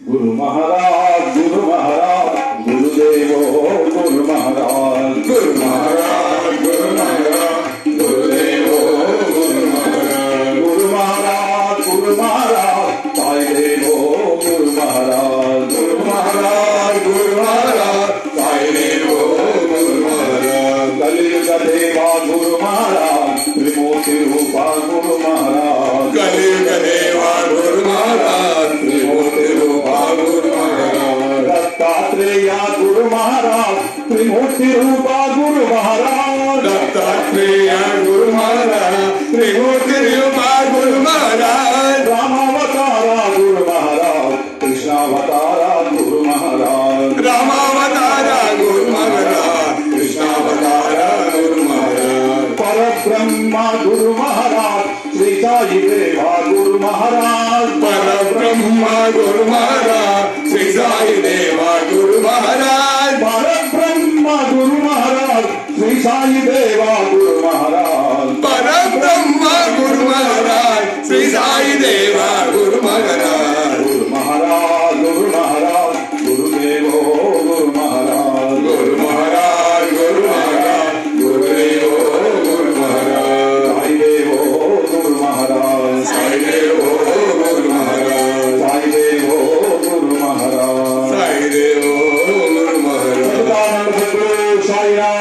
गुरु महाराज गुरु महाराज गुरुदेव गुरु महाराज गुरु महाराज गुरु महाराज गुरुदेव गुरु महाराज गुरु महाराज गुरु महाराज साई देव गुरु महाराज गुरु महाराज गुरु महाराज साई देव गुरु महाराज कलियुग देवा गुरु महाराज त्रिमूर्ति रूपा गुरु महाराज दत्तात्रेय गुरु महाराज त्रिमूर्ति रूपा गुरु महाराज। दत्तात्रेय गुरु महाराज त्रिमूर्ति रूपा गुरु महाराज। रामावतारा गुरु महाराज कृष्णावतारा गुरु महाराज। रामावतारा गुरु महाराज कृष्णावतारा गुरु महाराज। पर ब्रह्मा गुरु महाराज साई देवा गुरु महाराज। पर ब्रह्मा गुरु महाराज। श्री साई देवा गुरु महाराज पर ब्रह्मा गुरु महाराज श्री साई देवा गुरु সাইরা